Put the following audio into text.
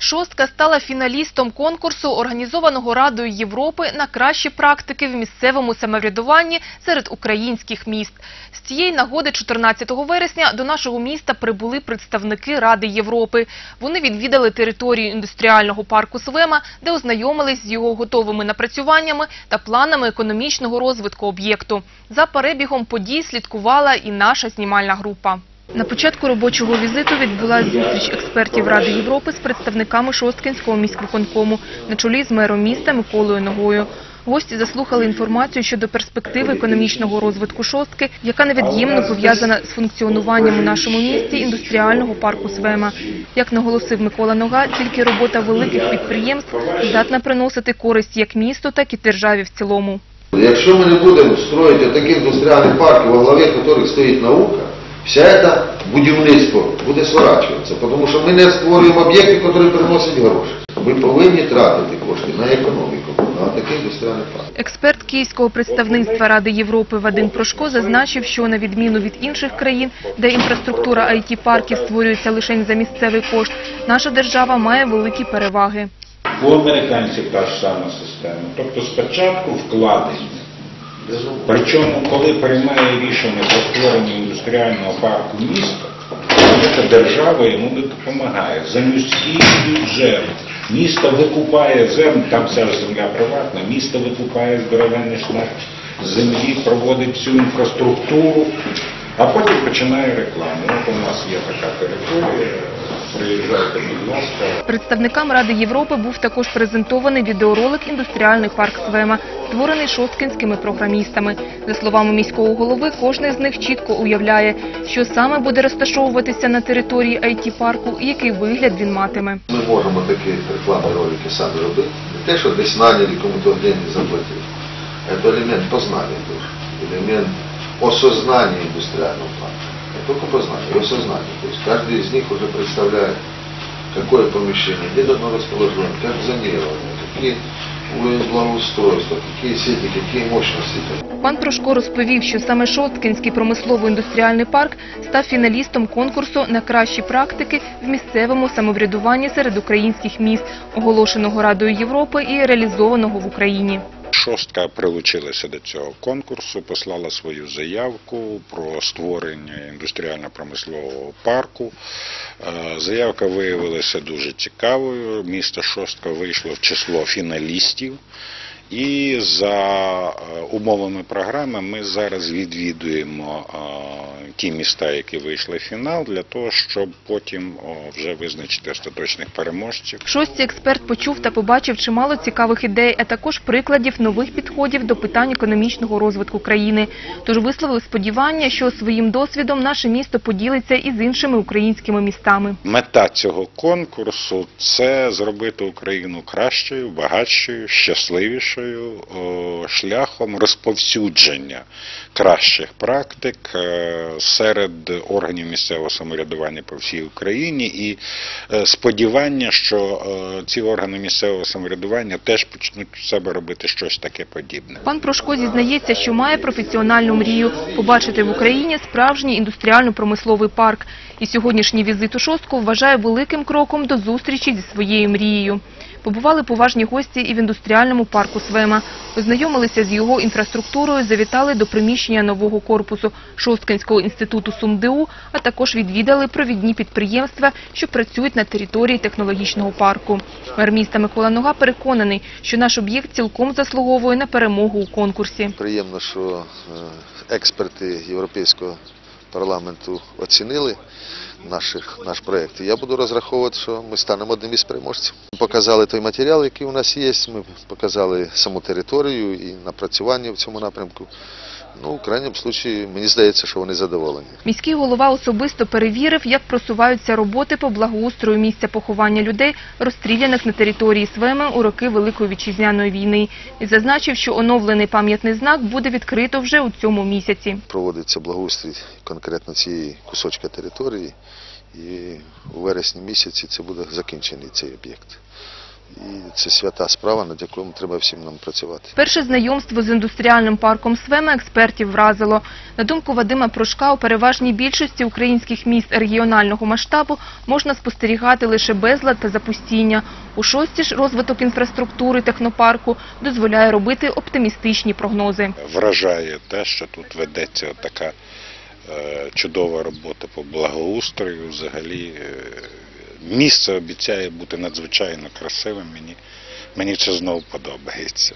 Шостка стала фіналістом конкурсу, організованого Радою Європи на кращі практики в місцевому самоврядуванні серед українських міст. З цієї нагоди 14 вересня до нашого міста прибули представники Ради Європи. Вони відвідали територію індустріального парку Свема, де ознайомились з його готовими напрацюваннями та планами економічного розвитку об'єкту. За перебігом подій слідкувала і наша знімальна група. На початку робочого візиту відбулася зустріч експертів Ради Європи з представниками Шосткинського міськвиконкому на чолі з мером міста Миколою Ногою. Гості заслухали інформацію щодо перспективи економічного розвитку шостки, яка невід'ємно пов'язана з функціонуванням у нашому місті індустріального парку Свема. Як наголосив Микола Нога, тільки робота великих підприємств здатна приносити користь як місту, так і державі в цілому. Якщо ми не будемо строїти такі індустріальні парки, во главі яких стоїть наука, вся це будівництво буде сворачуватися, тому що ми не створюємо об'єкти, які приносять гроші. Ми повинні тратити кошти на економіку, на такі індустріальні парки. Експерт Київського представництва Ради Європи Вадим Прошко зазначив, що на відміну від інших країн, де інфраструктура IT-парків створюється лише за місцевий кошт, наша держава має великі переваги. У американців та ж сама система. Тобто спочатку вкладення. Причому, коли приймає рішення про створення індустріального парку міста, то держава йому допомагає. За міський бюджет місто викупає землю, там вся ж земля приватна, місто викупає здоровенний шмат землі, проводить всю інфраструктуру, а потім починає рекламу. От у нас є така територія. Представникам Ради Європи був також презентований відеоролик «Індустріальний парк Свема», створений шосткінськими програмістами. За словами міського голови, кожен з них чітко уявляє, що саме буде розташовуватися на території IT-парку і який вигляд він матиме. Ми можемо такі рекламні ролики самі робити. Не те, що десь наняли кому-то деньги заплатили. Це елемент познання. Елемент осознання індустріального парку. Только познание, и осознание. То есть каждый из них уже представляет, какое помещение, где оно расположено, как зонировано, какие. Пан Прошко розповів, що саме Шосткінський промислово-індустріальний парк став фіналістом конкурсу на кращі практики в місцевому самоврядуванні серед українських міст, оголошеного Радою Європи і реалізованого в Україні. Шостка прилучилася до цього конкурсу, послала свою заявку про створення індустріально-промислового парку. Е, Заявка виявилася дуже цікавою. Місто Шостка вийшло в число фіналістів. І за е, умовами програми ми зараз відвідуємо е, ті міста, які вийшли в фінал, для того, щоб потім вже визначити остаточних переможців. В експерт почув та побачив чимало цікавих ідей, а також прикладів нових підходів до питань економічного розвитку країни. Тож висловив сподівання, що своїм досвідом наше місто поділиться і з іншими українськими містами. Мета цього конкурсу це зробити Україну кращою, багатшою, щасливішою о, шляхом розповсюдження кращих практик е, серед органів місцевого самоврядування по всій Україні і е, сподівання, що е, ці органи місцевого самоврядування теж почнуть себе робити щось таке подібне. Пан Прошко зізнається, що має професіональну мрію побачити в Україні справжній індустріально-промисловий парк. І сьогоднішній візит у шостку вважає великим кроком до зустрічі зі своєю мрією. Побували поважні гості і в індустріальному парку Свема. Ознайомилися з його інфраструктурою, завітали до приміщення нового корпусу Шосткинського інституту СумДУ, а також відвідали провідні підприємства, що працюють на території технологічного парку. Мер міста Микола Нога переконаний, що наш об'єкт цілком заслуговує на перемогу у конкурсі. Приємно, що е, експерти Європейського парламенту оцінили наших, наш проєкт. Я буду розраховувати, що ми станемо одним із переможців. Ми показали той матеріал, який у нас є, ми показали саму територію і напрацювання в цьому напрямку. Ну, в крайньому випадку, мені здається, що вони задоволені. Міський голова особисто перевірив, як просуваються роботи по благоустрою місця поховання людей, розстріляних на території Свеми у роки Великої Вітчизняної війни. І зазначив, що оновлений пам'ятний знак буде відкрито вже у цьому місяці. Проводиться благоустрій конкретно цієї кусочка території, і у вересні місяці це буде закінчений цей об'єкт. І це свята справа, над якою треба всім нам працювати. Перше знайомство з індустріальним парком Свема експертів вразило. На думку Вадима Прушка, у переважній більшості українських міст регіонального масштабу можна спостерігати лише безлад та запустіння. У шості ж розвиток інфраструктури технопарку дозволяє робити оптимістичні прогнози. вражає те, що тут ведеться така е, чудова робота по благоустрою. Взагалі е, місце обіцяє бути надзвичайно красивим. Мені, мені це знову подобається.